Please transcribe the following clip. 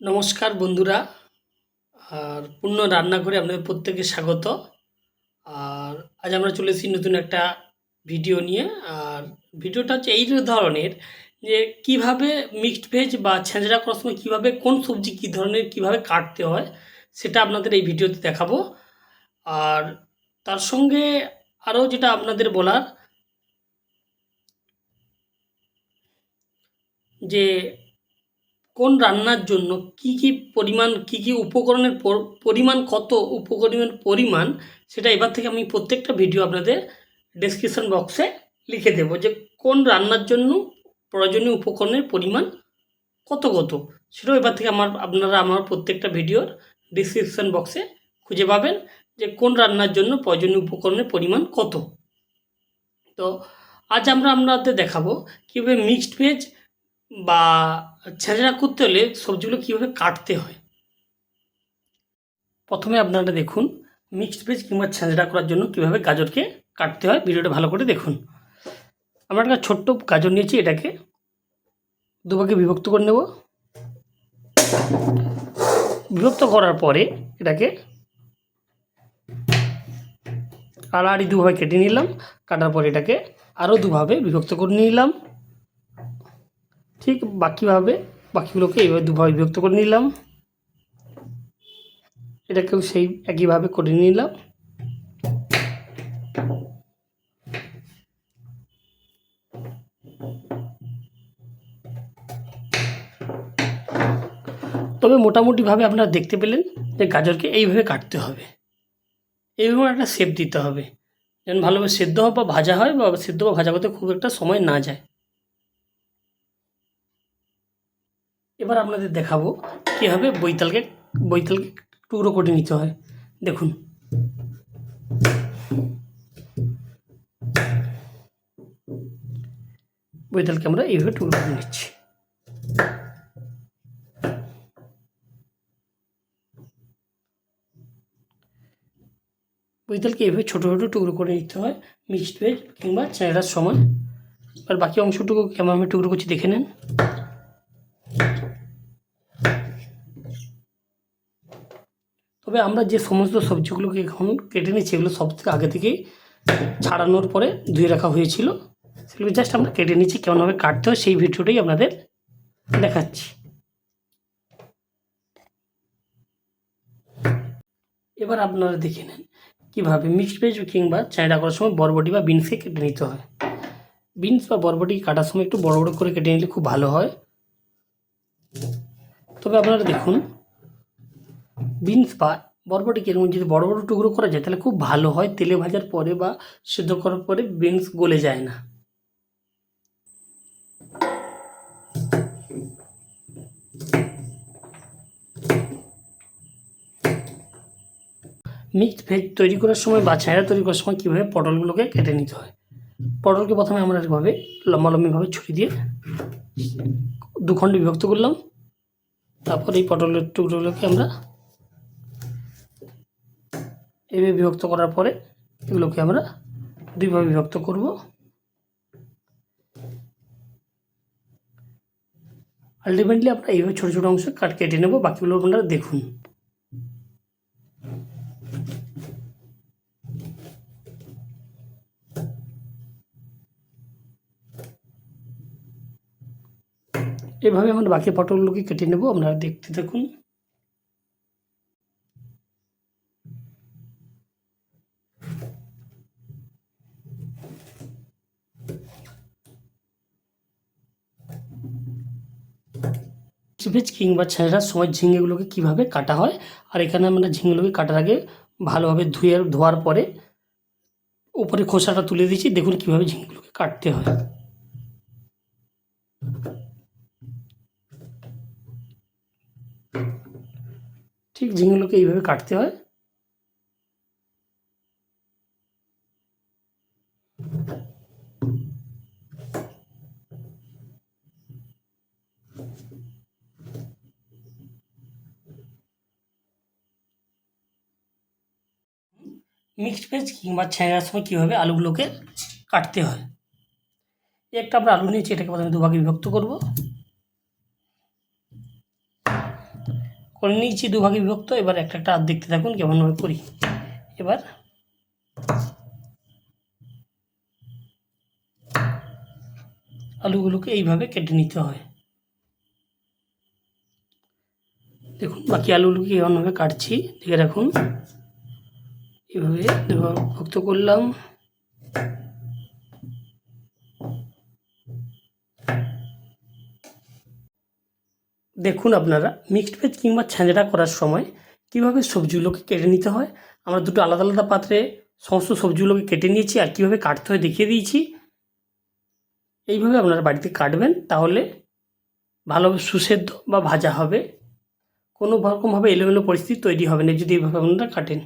নমস্কার বন্ধুরা, আর পূর্ণ রান্না করে আপনাদের প্রত্যেকে স্বাগত। আর আজ আমরা চলে এসেছি নতুন একটা ভিডিও নিয়ে। আর ভিডিওটা হচ্ছে এই ধরনের যে কীভাবে মিক্সড ভেজ বা ছেঁচড়া করার সময় কীভাবে কোন সবজি কী ধরনের কীভাবে কাটতে হয়, সেটা আপনাদের এই ভিডিওতে দেখাবো। আর তার সঙ্গে আরও যেটা আপনাদের বলার যে কোন রান্নার জন্য কি কি পরিমাণ, কি কি উপকরণের পরিমাণ, কত উপকরণের পরিমাণ, সেটা এবার থেকে আমি প্রত্যেকটা ভিডিও আপনাদের ডেসক্রিপশন বক্সে লিখে দেবো যে কোন রান্নার জন্য প্রয়োজনীয় উপকরণের পরিমাণ কত কত। সেটাও এবার থেকে আমার, আপনারা আমার প্রত্যেকটা ভিডিওর ডিসক্রিপশন বক্সে খুঁজে পাবেন যে কোন রান্নার জন্য প্রয়োজনীয় উপকরণের পরিমাণ কত। তো আজ আমরা আপনাদের দেখাবো কীভাবে মিক্সড ভেজ বা ছেঁচড়া করতে হলে সবজিগুলো কীভাবে কাটতে হয়? প্রথমে আপনারা দেখুন মিক্সড ভেজ কিংবা ছেঁচড়া করার জন্য কীভাবে গাজরকে কাটতে হয়, ভিডিওটা ভালো করে দেখুন। আমরা একটা ছোট্ট গাজর নিয়েছি, এটাকে দুভাগে বিভক্ত করে নেব। বিভক্ত করার পরে এটাকে আড়াআড়ি দুভাবে কেটে নিলাম, কাটার পরে এটাকে আরও দুভাবে বিভক্ত করে নিলাম। ঠিক বাকিভাবে বাকিগুলোকে এইভাবে দুভাবে বিভক্ত করে নিলাম। এটাকেও সেই একইভাবে করে নিলাম। তবে মোটামুটিভাবে আপনারা দেখতে পেলেন যে গাজরকে এইভাবে কাটতে হবে। এইভাবে একটা শেপ দিতে হবে। যেন ভালোভাবে সেদ্ধ হয় বা ভাজা হয় বা সেদ্ধ বা ভাজা করতে খুব একটা সময় না যায়। এবার আপনাদের দেখাবো কীভাবে বৈতালকে বৈতালকে টুকরো করে নিতে হয়। দেখুন। বৈতালকে আমরা এইভাবে টুকরো করে নিচ্ছি। বৈতালকে এইভাবে ছোটো ছোটো টুকরো করে নিতে হয়, মিক্সড ভেজ কিংবা চ্যাংড়ার সময় আর বাকি অংশটুকু কেমন আমি টুকরো করছি দেখে নেন। তবে আমরা যে সমস্ত সবজিগুলোকে এখন কেটে নিচ্ছি, এগুলো সব থেকে আগে থেকেই ছাড়ানোর পরে ধুয়ে রাখা হয়েছিল। সেগুলো জাস্ট আমরা কেটে নিচ্ছি, কেমনভাবে কাটতে হয় সেই ভিডিওটাই আপনাদের দেখাচ্ছি। এবার আপনারা দেখে নেন কীভাবে মিক্সড ভেজ কিংবা চাইডা করার সময় বরবটি বা বিনসকে কেটে নিতে হয়। বিনস বা বরবটি কাটার সময় একটু বড় বড় করে কেটে নিলে খুব ভালো হয়। তবে আপনারা দেখুন বিনস বা বরবটিকে এরকম যদি বড় বড় টুকরো করা যায়, তাহলে খুব ভালো হয়। তেলে ভাজার পরে বা সিদ্ধ করার পরে বিনস গলে যায় না। মিক্সড ভেজ তৈরি করার সময় বা ছায়া তৈরি করার সময় কীভাবে পটলগুলোকে কেটে নিতে হয়? পটলকে প্রথমে আমরা এভাবে লম্বালম্বিভাবে ছুরি দিয়ে দুখণ্ডে বিভক্ত করলাম। তারপর এই পটলের টুকরোগুলোকে আমরা এইভাবে বিভক্ত করার পরে এগুলোকে আমরা দুইভাবে বিভক্ত করব। আলটিমেটলি আমরা এইভাবে ছোটো ছোটো অংশ কাট কেটে নেব, বাকিগুলো আপনারা দেখুন। এভাবে আমরা বাকি পটলগুলোকে কেটে নেব, আপনারা দেখতে থাকুন। ভেজ কিংবা ছেঁড়ার সময় ঝিঙেগুলোকে কীভাবে কাটা হয়? আর এখানে আমরা ঝিঙেগুলোকে কাটার আগে ভালোভাবে ধুয়ে ধোয়ার পরে উপরে খোসাটা তুলে দিচ্ছি। দেখুন কীভাবে ঝিঙেগুলোকে কাটতে হয়। ঠিক ঝিঙেগুলোকে এইভাবে কাটতে হয়। মিক্সড ভেজ কিংবা ছেঁড়ার সময় কীভাবে আলুগুলোকে কাটতে হয়। একটা আমরা আলু নিয়েছি, এটাকে প্রথমে দুভাগে বিভক্ত করব। করে নিয়েছি, দুভাগে বিভক্ত। এবার একটা একটা দেখতে থাকুন কেমনভাবে করি। এবার আলুগুলোকে এইভাবে কেটে নিতে হয়। দেখুন, বাকি আলুগুলোকে এমনভাবে কাটছি। দেখে রাখুন। এভাবে ভক্ত করলাম। দেখুন আপনারা মিক্সড ভেজ কিংবা ছ্যাঁচড়া করার সময় কীভাবে সবজিগুলোকে কেটে নিতে হয়, আমরা দুটো আলাদা আলাদা পাত্রে সমস্ত সবজিগুলোকে কেটে নিয়েছি আর কীভাবে কাটতে হয় দেখিয়ে দিয়েছি। এইভাবে আপনারা বাড়িতে কাটবেন, তাহলে ভালোভাবে সুসেদ্ধ বা ভাজা হবে। কোনো রকমভাবে এলোমেলো পরিস্থিতি তৈরি হবে না যদি এইভাবে আপনারা কাটেন।